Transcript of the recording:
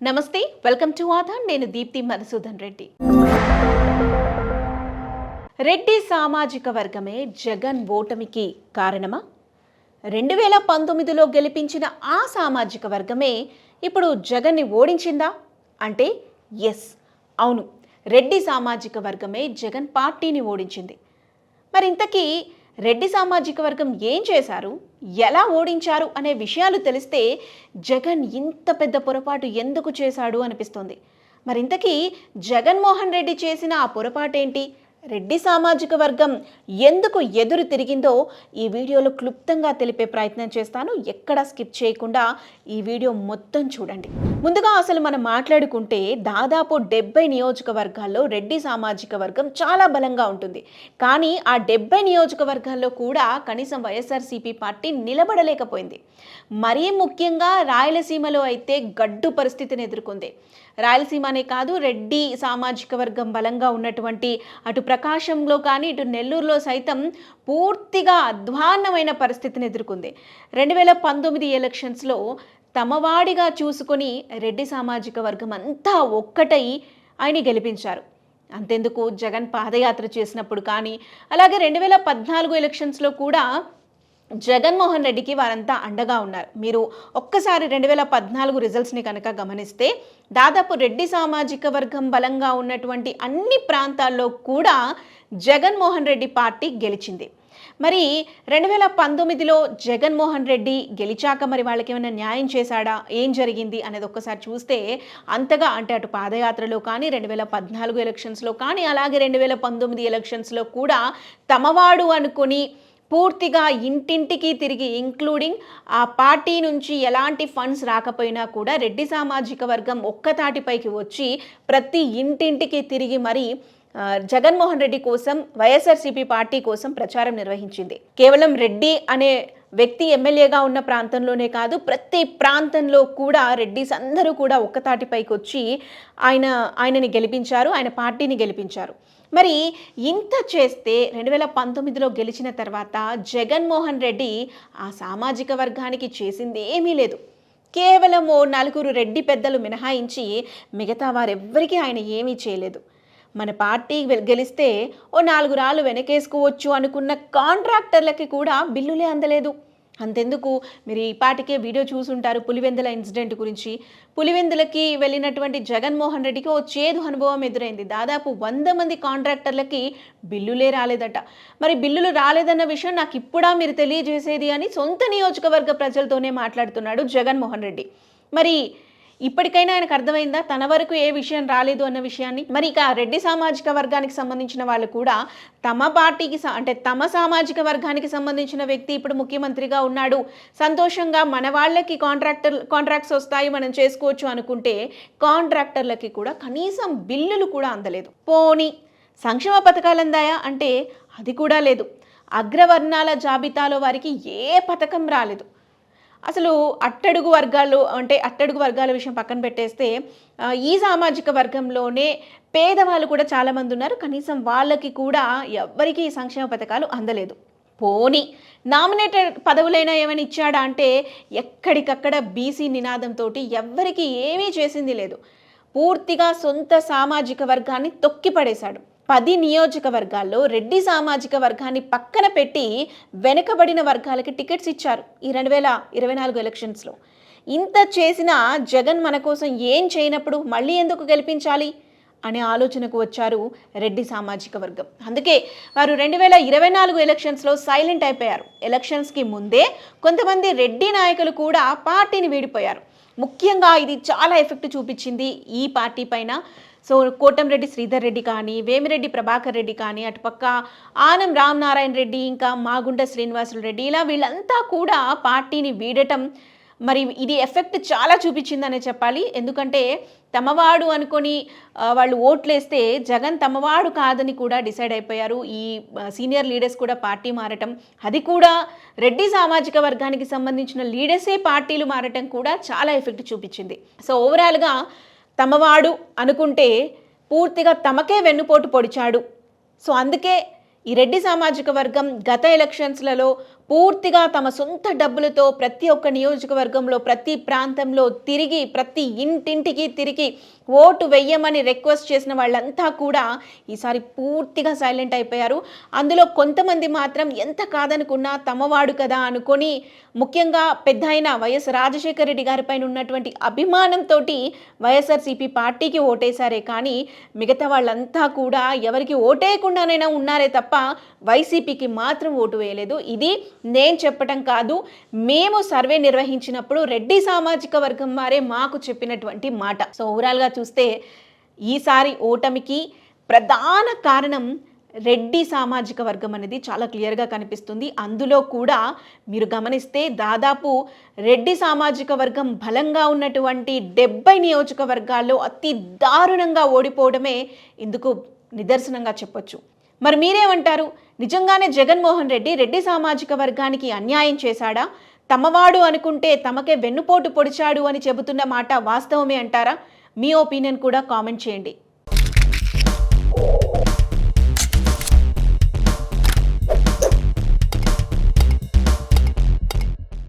నమస్తే welcome to Aadhaar. నేను దీప్తి మధుసూదన్ రెడ్డి. రెడ్డి సామాజిక వర్గమే జగన్ ఓటమికి కారణమా? రెండు వేల పంతొమ్మిదిలో గెలిపించిన ఆ సామాజిక వర్గమే ఇప్పుడు జగన్ని ఓడించిందా? అంటే ఎస్ అవును రెడ్డి సామాజిక వర్గమే జగన్ పార్టీని ఓడించింది. మరి ఇంతకీ రెడ్డి సామాజిక వర్గం ఏం చేశారు? ఎలా ఓడించారు అనే విషయాలు తెలిస్తే జగన్ ఇంత పెద్ద పొరపాటు ఎందుకు చేశాడు అనిపిస్తుంది. మరింతకీ జగన్మోహన్ రెడ్డి చేసిన ఆ పొరపాటేంటి? రెడ్డి సామాజిక వర్గం ఎందుకు ఎదురు తిరిగిందో ఈ వీడియోలో క్లుప్తంగా తెలిపే ప్రయత్నం చేస్తాను. ఎక్కడా స్కిప్ చేయకుండా ఈ వీడియో మొత్తం చూడండి. ముందుగా అసలు మనం మాట్లాడుకుంటే దాదాపు డెబ్బై నియోజకవర్గాల్లో రెడ్డి సామాజిక వర్గం చాలా బలంగా ఉంటుంది. కానీ ఆ డెబ్బై నియోజకవర్గాల్లో కూడా కనీసం వైఎస్ఆర్సీపీ పార్టీ నిలబడలేకపోయింది. మరీ ముఖ్యంగా రాయలసీమలో అయితే గడ్డు పరిస్థితిని ఎదుర్కొంది. రాయలసీమనే కాదు రెడ్డి సామాజిక వర్గం బలంగా ఉన్నటువంటి అటు ప్రకాశంలో కానీ ఇటు నెల్లూరులో సైతం పూర్తిగా అధ్వాన్నమైన పరిస్థితిని ఎదుర్కొంది. రెండు వేల పంతొమ్మిది ఎలక్షన్స్లో తమవాడిగా చూసుకొని రెడ్డి సామాజిక వర్గం అంతా ఒక్కటై ఆయన గెలిపించారు. అంతెందుకు? జగన్ పాదయాత్ర చేసినప్పుడు కానీ అలాగే రెండు వేల పద్నాలుగు ఎలక్షన్స్లో కూడా జగన్మోహన్ రెడ్డికి వారంతా అండగా ఉన్నారు. మీరు ఒక్కసారి రెండు వేల పద్నాలుగు రిజల్ట్స్ని కనుక గమనిస్తే దాదాపు రెడ్డి సామాజిక వర్గం బలంగా ఉన్నటువంటి అన్ని ప్రాంతాల్లో కూడా జగన్మోహన్ రెడ్డి పార్టీ గెలిచింది. మరి రెండు వేల పంతొమ్మిదిలో జగన్మోహన్ రెడ్డి గెలిచాక మరి వాళ్ళకి ఏమైనా న్యాయం చేశాడా? ఏం జరిగింది అనేది ఒక్కసారి చూస్తే అంతగా అంటే అటు పాదయాత్రలో కానీ రెండు వేల పద్నాలుగు ఎలక్షన్స్లో కానీ అలాగే రెండు వేల పంతొమ్మిది ఎలక్షన్స్లో కూడా తమవాడు అనుకొని పూర్తిగా ఇంటింటికి తిరిగి ఇంక్లూడింగ్ ఆ పార్టీ నుంచి ఎలాంటి ఫండ్స్ రాకపోయినా కూడా రెడ్డి సామాజిక వర్గం ఒక్కతాటిపైకి వచ్చి ప్రతి ఇంటింటికి తిరిగి మరి జగన్మోహన్ రెడ్డి కోసం వైఎస్ఆర్సీపీ పార్టీ కోసం ప్రచారం నిర్వహించింది. కేవలం రెడ్డి అనే వ్యక్తి ఎమ్మెల్యేగా ఉన్న ప్రాంతంలోనే కాదు ప్రతి ప్రాంతంలో కూడా రెడ్డిస్ అందరూ కూడా ఒక్కతాటిపైకి వచ్చి ఆయన ఆయనని గెలిపించారు ఆయన పార్టీని గెలిపించారు. మరి ఇంత చేస్తే రెండు వేల పంతొమ్మిదిలో గెలిచిన తర్వాత జగన్మోహన్ రెడ్డి ఆ సామాజిక వర్గానికి చేసింది ఏమీ లేదు. కేవలం ఓ నలుగురు రెడ్డి పెద్దలు మినహాయించి మిగతా వారెవ్వరికీ ఆయన ఏమీ చేయలేదు. మన పార్టీ గెలిస్తే ఓ నాలుగు రాళ్ళు వెనకేసుకోవచ్చు అనుకున్న కాంట్రాక్టర్లకి కూడా బిల్లులే అందలేదు. అంతెందుకు? మీరు ఈ పాటికే వీడియో చూసుంటారు పులివెందుల ఇన్సిడెంట్ గురించి. పులివెందులకి వెళ్ళినటువంటి జగన్మోహన్ రెడ్డికి ఓ చేదు అనుభవం ఎదురైంది. దాదాపు వంద మంది కాంట్రాక్టర్లకి బిల్లులే రాలేదట. మరి బిల్లులు రాలేదన్న విషయం నాకు ఇప్పుడా మీరు తెలియజేసేది అని సొంత నియోజకవర్గ ప్రజలతోనే మాట్లాడుతున్నాడు జగన్మోహన్ రెడ్డి. మరి ఇప్పటికైనా ఆయనకు అర్థమైందా? తన వరకు ఏ విషయం రాలేదు అన్న విషయాన్ని? మరి ఇక రెడ్డి సామాజిక వర్గానికి సంబంధించిన వాళ్ళు కూడా తమ పార్టీకి స- అంటే తమ సామాజిక వర్గానికి సంబంధించిన వ్యక్తి ఇప్పుడు ముఖ్యమంత్రిగా ఉన్నాడు. సంతోషంగా మన వాళ్ళకి కాంట్రాక్టర్ కాంట్రాక్ట్స్ వస్తాయి మనం చేసుకోవచ్చు అనుకుంటే కాంట్రాక్టర్లకి కూడా కనీసం బిల్లులు కూడా అందలేదు. పోనీ సంక్షేమ పథకాలు అందాయా? అంటే అది కూడా లేదు. అగ్రవర్ణాల జాబితాలో వారికి ఏ పథకం రాలేదు. అసలు అట్టడుగు వర్గాలు అంటే అట్టడుగు వర్గాల విషయం పక్కన పెట్టేస్తే ఈ సామాజిక వర్గంలోనే పేదవాళ్ళు కూడా చాలామంది ఉన్నారు. కనీసం వాళ్ళకి కూడా ఎవ్వరికీ ఈ సంక్షేమ పథకాలు అందలేదు. పోని నామినేటెడ్ పదవులైనా ఏమైనా ఇచ్చాడా అంటే ఎక్కడికక్కడ బీసీ నినాదంతో ఎవ్వరికి ఏమీ చేసింది లేదు. పూర్తిగా సొంత సామాజిక వర్గాన్ని తొక్కిపడేశాడు. పది నియోజకవర్గాల్లో రెడ్డి సామాజిక వర్గాన్ని పక్కన పెట్టి వెనుకబడిన వర్గాలకి టికెట్స్ ఇచ్చారు ఈ రెండు వేల ఇరవై నాలుగు ఎలక్షన్స్లో. ఇంత చేసిన జగన్ మన కోసం ఏం చేయనప్పుడు మళ్ళీ ఎందుకు గెలిపించాలి అనే ఆలోచనకు వచ్చారు రెడ్డి సామాజిక వర్గం. అందుకే వారు రెండు వేల ఇరవై నాలుగు ఎలక్షన్స్లో సైలెంట్ అయిపోయారు. ఎలక్షన్స్కి ముందే కొంతమంది రెడ్డి నాయకులు కూడా పార్టీని వీడిపోయారు. ముఖ్యంగా ఇది చాలా ఎఫెక్ట్ చూపించింది ఈ పార్టీ పైన. సో కోటంరెడ్డి శ్రీధర్ రెడ్డి కానీ వేమిరెడ్డి ప్రభాకర్ రెడ్డి కానీ అటుపక్క ఆనం రామనారాయణ రెడ్డి ఇంకా మాగుంట శ్రీనివాసులు రెడ్డి ఇలా వీళ్ళంతా కూడా పార్టీని వీడటం మరి ఇది ఎఫెక్ట్ చాలా చూపించిందనే చెప్పాలి. ఎందుకంటే తమవాడు అనుకొని వాళ్ళు ఓట్లేస్తే జగన్ తమవాడు కాదని కూడా డిసైడ్ అయిపోయారు. ఈ సీనియర్ లీడర్స్ కూడా పార్టీ మారటం అది కూడా రెడ్డి సామాజిక వర్గానికి సంబంధించిన లీడర్సే పార్టీలు మారటం కూడా చాలా ఎఫెక్ట్ చూపించింది. సో ఓవరాల్గా తమవాడు అనుకుంటే పూర్తిగా తమకే వెన్నుపోటు పొడిచాడు. సో అందుకే ఈ రెడ్డి సామాజిక వర్గం గత ఎలక్షన్స్లలో పూర్తిగా తమ సొంత డబ్బులతో ప్రతి ఒక్క నియోజకవర్గంలో ప్రతి ప్రాంతంలో తిరిగి ప్రతి ఇంటింటికి తిరిగి ఓటు వెయ్యమని రిక్వెస్ట్ చేసిన వాళ్ళంతా కూడా ఈసారి పూర్తిగా సైలెంట్ అయిపోయారు. అందులో కొంతమంది మాత్రం ఎంత కాదనుకున్నా తమవాడు కదా అనుకొని ముఖ్యంగా పెద్ద అయిన వైఎస్ రాజశేఖర రెడ్డి గారిపైన ఉన్నటువంటి అభిమానంతో వైఎస్ఆర్సీపీ పార్టీకి ఓటేశారే కానీ మిగతా వాళ్ళంతా కూడా ఎవరికి ఓటేయకుండానైనా ఉన్నారే తప్ప వైసీపీకి మాత్రం ఓటు వేయలేదు. ఇది నేను చెప్పటం కాదు మేము సర్వే నిర్వహించినప్పుడు రెడ్డి సామాజిక వర్గం వారే మాకు చెప్పినటువంటి మాట. సో ఓవరాల్గా చూస్తే ఈసారి ఓటమికి ప్రధాన కారణం రెడ్డి సామాజిక వర్గం అనేది చాలా క్లియర్గా కనిపిస్తుంది. అందులో కూడా మీరు గమనిస్తే దాదాపు రెడ్డి సామాజిక వర్గం బలంగా ఉన్నటువంటి డెబ్బై నియోజకవర్గాల్లో అతి దారుణంగా ఓడిపోవడమే ఇందుకు నిదర్శనంగా చెప్పొచ్చు. మరి మీరేమంటారు? నిజంగానే జగన్మోహన్ రెడ్డి రెడ్డి సామాజిక వర్గానికి అన్యాయం చేశాడా? తమవాడు అనుకుంటే తమకే వెన్నుపోటు పొడిచాడు అని చెబుతున్న మాట వాస్తవమే అంటారా? మీ ఒపీనియన్ కూడా కామెంట్ చేయండి.